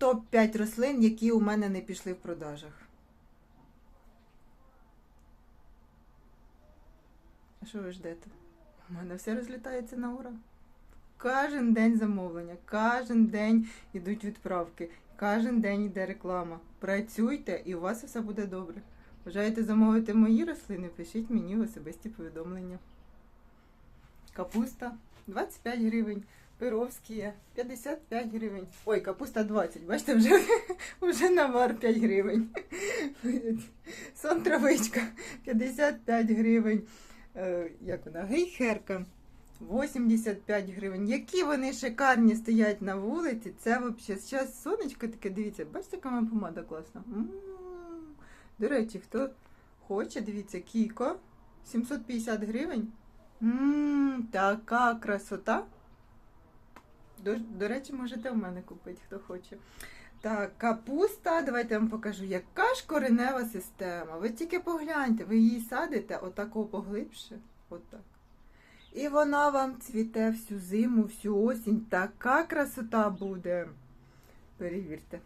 топ-5 рослин, які у мене не пішли в продажах. А що ви ждете? У мене все розлітається на ура. Кожен день замовлення, кожен день йдуть відправки, кожен день йде реклама. Працюйте і у вас все буде добре. Бажаєте замовити мої рослини, пишіть мені в особисті повідомлення. Капуста 25 гривень, пировські 55 гривень. Ой, капуста 20, бачите, вже, вже навар 5 гривень. Сон травичка 55 гривень. Е, як вона? Гейхерка 85 гривень. Які вони шикарні стоять на вулиці. Це взагалі зараз сонечко таке, дивіться, бачите, яка моя помада класна. М. До речі, хто хоче, дивіться, Кіко 750 гривень. Ммм, така красота. До, до речі, можете в мене купити, хто хоче. Так, капуста, давайте я вам покажу, яка ж коренева система. Ви тільки погляньте, ви її садите отако поглибше. Отак. І вона вам цвіте всю зиму, всю осінь. Така красота буде. Перевірте.